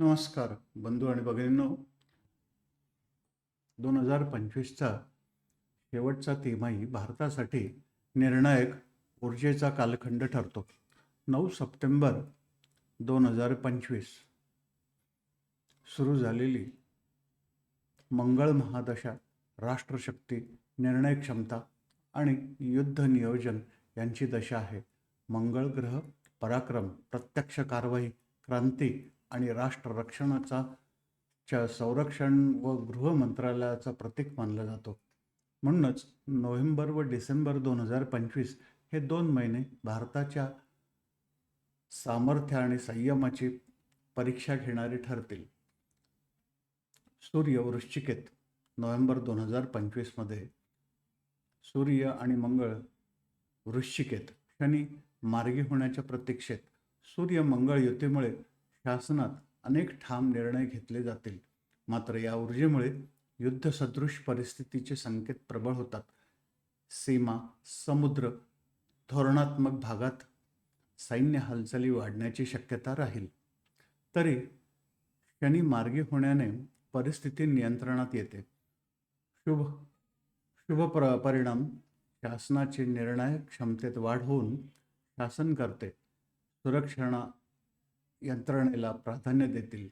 नमस्कार बंधू आणि भगिनींनो. दोन हजार पंचवीसचा शेवटचा तिमाही भारतासाठी निर्णायक ऊर्जेचा कालखंड ठरतो. नऊ सप्टेंबर दोन हजार पंचवीस सुरू झालेली मंगळ महादशा राष्ट्रशक्ती निर्णय क्षमता आणि युद्ध नियोजन यांची दशा आहे. मंगळ ग्रह पराक्रम प्रत्यक्ष कारवाई क्रांती आणि राष्ट्र रक्षणाचा च्या संरक्षण व गृह मंत्रालयाचा प्रतीक मानला जातो. म्हणूनच नोव्हेंबर व डिसेंबर दोन हजार पंचवीस हे दोन महिने भारताच्या सामर्थ्य आणि संयमाची परीक्षा घेणारे ठरतील. सूर्य वृश्चिकेत नोव्हेंबर दोन हजार पंचवीसमध्ये सूर्य आणि मंगळ वृश्चिकेत शनी मार्गी होण्याच्या प्रतीक्षेत सूर्य मंगळ युतीमुळे शासनात अनेक ठाम निर्णय घेतले जातील. मात्र या ऊर्जेमुळे युद्धसदृश परिस्थितीचे संकेत प्रबळ होतात. सीमा समुद्र धोरणात्मक भागात सैन्य हालचाली वाढण्याची शक्यता राहील. तरी शनी मार्गी होण्याने परिस्थिती नियंत्रणात येते. शुभ शुभ प्र परिणाम शासनाची निर्णायक क्षमतेत वाढ होऊन शासन करते. सुरक्षणा यंत्रणेला प्राधान्य देतील.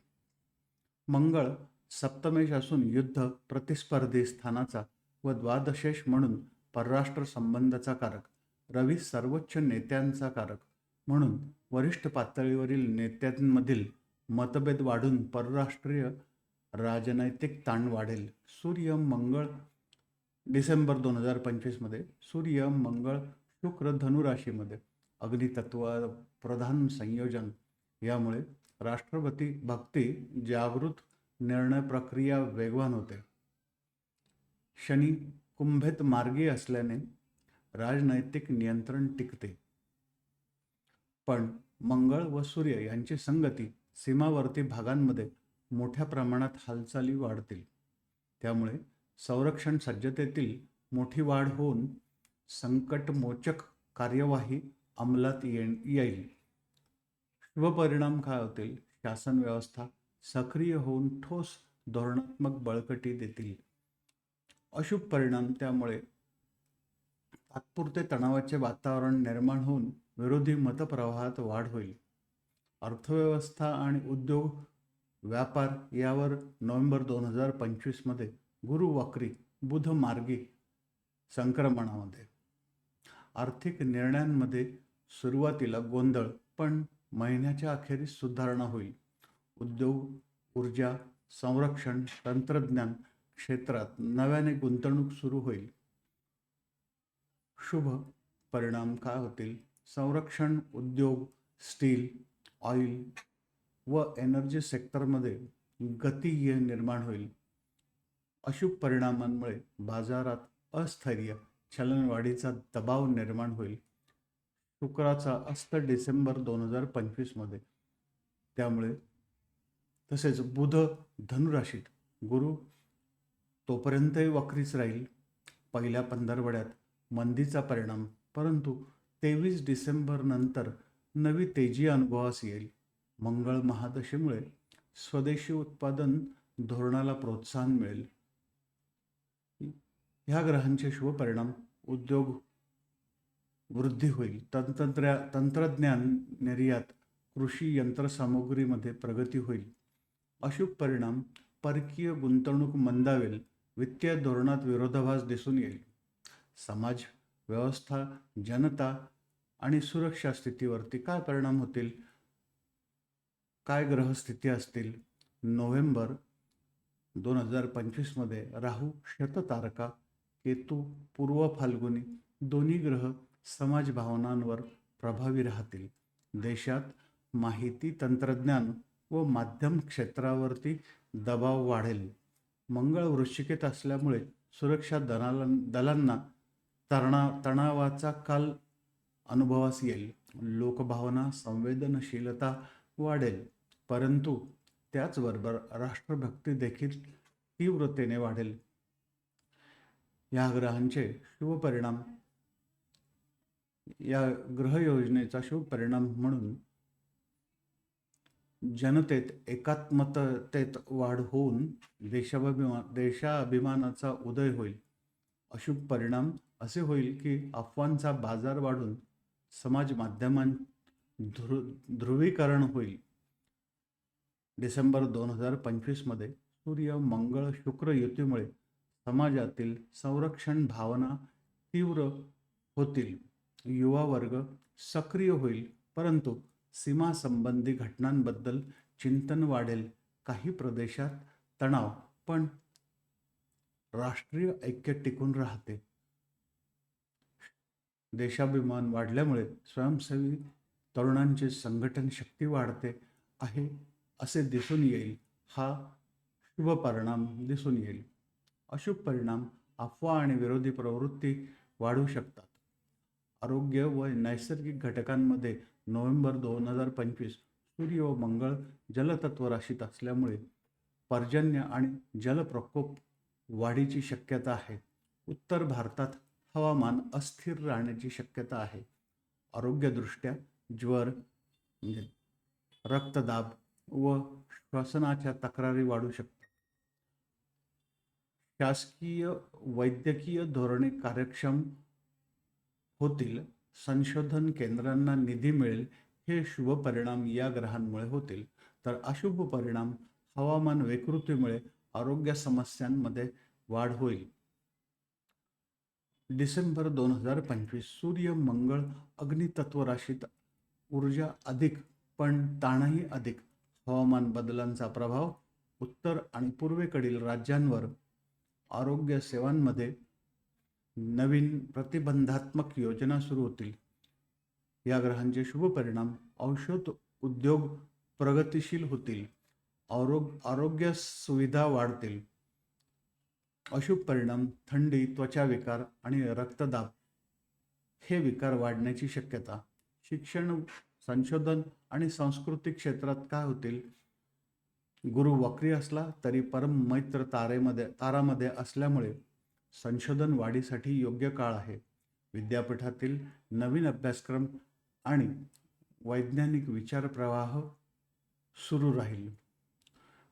मंगळ सप्तमेश असून युद्ध प्रतिस्पर्धी स्थानाचा व द्वादशेश म्हणून परराष्ट्र संबंधाचा कारक रवी सर्वोच्च नेत्यांचा कारक म्हणून वरिष्ठ पातळीवरील नेत्यांमधील मतभेद वाढून परराष्ट्रीय राजनैतिक ताण वाढेल. सूर्य मंगळ डिसेंबर दोन हजार पंचवीसमध्ये सूर्य मंगळ शुक्र धनुराशीमध्ये अग्नितत्व प्रधान संयोजन यामुळे राष्ट्रपती भक्ती जागृत निर्णय प्रक्रिया वेगवान होते. शनी कुंभेत मार्गी असल्याने राजनैतिक नियंत्रण टिकते. पण मंगळ व सूर्य यांची संगती सीमावर्ती भागांमध्ये मोठ्या प्रमाणात हालचाली वाढतील. त्यामुळे संरक्षण सज्जतेतील मोठी वाढ होऊन संकटमोचक कार्यवाही अंमलात येईल. व परिणाम काय होतील शासन व्यवस्था सक्रिय होऊन ठोस धोरणात्मक बळकटी देतील. अशुभ परिणाम त्यामुळे तात्पुरते तणावाचे वातावरण निर्माण होऊन विरोधी मतप्रवाहात वाढ होईल. अर्थव्यवस्था आणि उद्योग व्यापार यावर नोव्हेंबर दोन हजार पंचवीसमध्ये गुरुवक्री बुध मार्गी संक्रमणामध्ये. आर्थिक निर्णयांमध्ये सुरुवातीला गोंधळ पण महिन्याच्या अखेरीस सुधारणा होईल. उद्योग ऊर्जा संरक्षण तंत्रज्ञान क्षेत्रात नव्याने गुंतवणूक सुरू होईल. शुभ परिणाम काय होतील? संरक्षण उद्योग स्टील ऑइल व एनर्जी सेक्टरमध्ये गती निर्माण होईल. अशुभ परिणामांमुळे बाजारात अस्थैर्य चलनवाढीचा दबाव निर्माण होईल. शुक्राचा अस्त डिसेंबर दोन हजार पंचवीसमध्ये त्यामुळे तसेच बुध धनुराशीत गुरु तोपर्यंतही वक्रीच राहील. पहिल्या पंधरवड्यात मंदीचा परिणाम परंतु तेवीस डिसेंबर नंतर नवी तेजी अनुभवास येईल. मंगळ महादशेमुळे स्वदेशी उत्पादन धोरणाला प्रोत्साहन मिळेल. ह्या ग्रहांचे शुभ परिणाम उद्योग वृद्धी होईल. तंत्रज्ञा तंत्रज्ञान निर्यात कृषी यंत्रसामुग्रीमध्ये प्रगती होईल. अशुभ परिणाम परकीय गुंतवणूक मंदावेल वित्तीय धोरणात विरोधाभास दिसून येईल. समाज व्यवस्था जनता आणि सुरक्षा स्थितीवरती काय परिणाम होतील? काय ग्रहस्थिती असतील? नोव्हेंबर दोन हजार पंचवीसमध्ये राहू शततारका केतू पूर्व फाल्गुनी दोन्ही ग्रह समाज भावनांवर प्रभावी राहतील. देशात माहिती तंत्रज्ञान व माध्यम क्षेत्रावरती दबाव वाढेल. मंगळ वृश्चिकेत असल्यामुळे सुरक्षा दलाला दलांना तरणा तणावाचा काल अनुभवास येईल. लोकभावना संवेदनशीलता वाढेल. परंतु त्याचबरोबर राष्ट्रभक्ती देखील तीव्रतेने वाढेल. या ग्रहांचे शुभ परिणाम या गृहयोजनेचा शुभ परिणाम म्हणून जनतेत एकात्मतेत वाढ होऊन देशाभिमा देशाभिमानाचा उदय होईल. अशुभ परिणाम असे होईल की अफवांचा बाजार वाढून समाज माध्यमां ध्रु ध्रुवीकरण होईल. डिसेंबर दोन हजार पंचवीसमध्ये सूर्य मंगळ शुक्र युतीमुळे समाजातील संरक्षण भावना तीव्र होतील. युवा वर्ग सक्रिय होईल परंतु सीमा संबंधी घटनांबद्दल चिंतन वाढेल. काही प्रदेशात तणाव पण राष्ट्रीय ऐक्य टिकून राहते. देशाभिमान वाढल्यामुळे स्वयंसेवी तरुणांची संघटन शक्ती वाढते आहे असे दिसून येईल. हा शुभ परिणाम दिसून येईल. अशुभ परिणाम अफवा आणि विरोधी प्रवृत्ती वाढू शकतात. आरोग्य व नैसर्गिक घटकांमध्ये नोव्हेंबर दोन हजार पंचवीस सूर्य व मंगळ जलतत्व राशीत असल्यामुळे पर्जन्य आणि जलप्रकोप वाढीची शक्यता आहे. उत्तर भारतात हवामान अस्थिर राहण्याची शक्यता आहे. आरोग्यदृष्ट्या ज्वर म्हणजे रक्तदाब व श्वसनाच्या तक्रारी वाढू शकतात. शासकीय वैद्यकीय धोरणे कार्यक्षम होतील संशोधन केंद्रांना निधी मिळेल हे शुभ परिणाम या ग्रहांमुळे होतील. तर अशुभ परिणाम हवामान विकृतीमुळे आरोग्य समस्यांमध्ये वाढ होईल. डिसेंबर दोन हजार पंचवीस सूर्य मंगळ अग्नितत्व राशीत ऊर्जा अधिक पण ताणही अधिक. हवामान बदलांचा प्रभाव उत्तर आणि पूर्वेकडील राज्यांवर आरोग्य सेवांमध्ये नवीन प्रतिबंधात्मक योजना सुरू होतील. या ग्रहांचे शुभ परिणाम औषध उद्योग प्रगतिशील होतील. आरोग आरोग्य सुविधा वाढतील. अशुभ परिणाम थंडी त्वचा विकार आणि रक्तदाब हे विकार वाढण्याची शक्यता. शिक्षण संशोधन आणि सांस्कृतिक क्षेत्रात काय होतील? गुरु वक्री असला तरी परम मैत्र तारेमध्ये तारामध्ये असल्यामुळे संशोधन वाढीसाठी योग्य काळ आहे. विद्यापीठातील नवीन अभ्यासक्रम आणि वैज्ञानिक विचारप्रवाह सुरू राहील.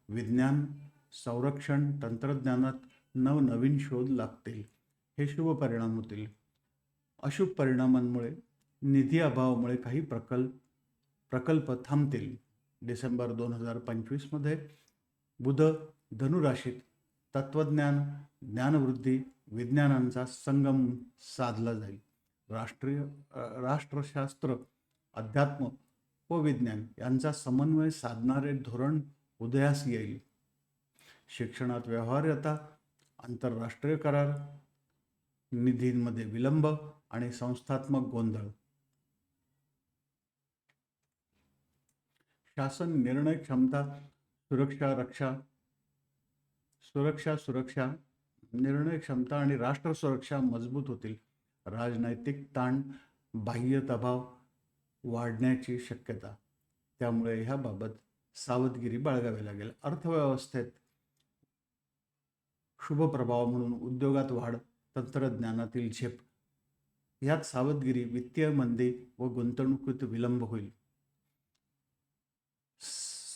विज्ञान संरक्षण तंत्रज्ञानात नवनवीन शोध लागतील. हे शुभ परिणाम होतील. अशुभ परिणामांमुळे निधी अभावामुळे काही प्रकल्प प्रकल्प थांबतील. डिसेंबर दोन हजार पंचवीसमध्ये बुध धनुराशीत तत्त्वज्ञान ज्ञानवृद्धी विज्ञानांचा संगम साधला जाईल. राष्ट्रीय राष्ट्रशास्त्र अध्यात्म व विज्ञान यांचा समन्वय साधणारे धोरण उदयास येईल. शिक्षणात व्यवहार्यता आंतरराष्ट्रीय करार निधींमध्ये विलंब आणि संस्थात्मक गोंधळ. शासन निर्णय क्षमता सुरक्षा रक्षा सुरक्षा सुरक्षा निर्णय क्षमता आणि राष्ट्र सुरक्षा मजबूत होतील. राजनैतिक ताण बाह्य दबाव वाढण्याची शक्यता. त्यामुळे ह्याबाबत सावधगिरी बाळगावी लागेल. अर्थव्यवस्थेत शुभ प्रभाव म्हणून उद्योगात वाढ तंत्रज्ञानातील झेप ह्यात सावधगिरी वित्तीय मंदी व गुंतवणुकीत विलंब होईल.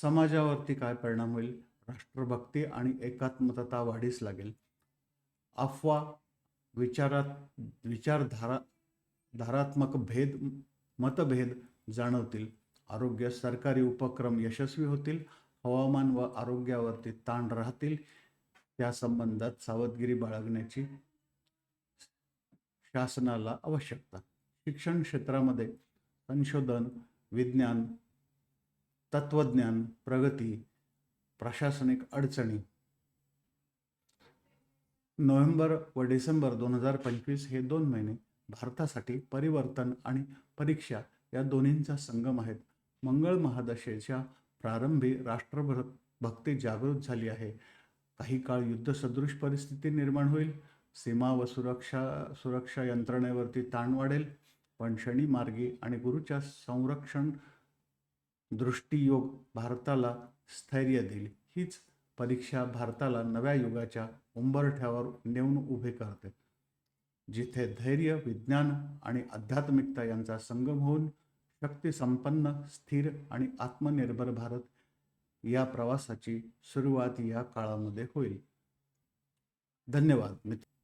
समाजावरती काय परिणाम होईल? राष्ट्रभक्ती आणि एकात्मता वाढीस लागेल. अफवा विचारात विचारधारा धारात्मक भेद मतभेद जाणवतील. आरोग्य सरकारी उपक्रम यशस्वी होतील. हवामान व आरोग्यावरती ताण राहतील. त्या संबंधात सावधगिरी बाळगण्याची शासनाला आवश्यकता. शिक्षण क्षेत्रामध्ये संशोधन विज्ञान तत्वज्ञान प्रगती प्रशासनिक अडचणी नोव्हेंबर व डिसेंबर दोन हजार पंचवीस हे दोन महिने भारतासाठी परिवर्तन आणि परीक्षा या दोन्हींचा संगम आहेत. मंगळ महादशेच्या प्रारंभी राष्ट्रभर भक्ती जागृत झाली आहे. काही काळ युद्धसदृश परिस्थिती निर्माण होईल. सीमा व सुरक्षा सुरक्षा यंत्रणेवरती ताण वाढेल. पण शनी मार्गी आणि गुरुच्या संरक्षण दृष्टियोग भारताला स्थैर्य देईल. हीच परीक्षा भारताला नव्या युगाच्या उंबरठ्यावर नेऊन उभे करते. जिथे धैर्य विज्ञान आणि आध्यात्मिकता यांचा संगम होऊन शक्ती संपन्न स्थिर आणि आत्मनिर्भर भारत या प्रवासाची सुरुवात या काळामध्ये होईल. धन्यवाद मित्र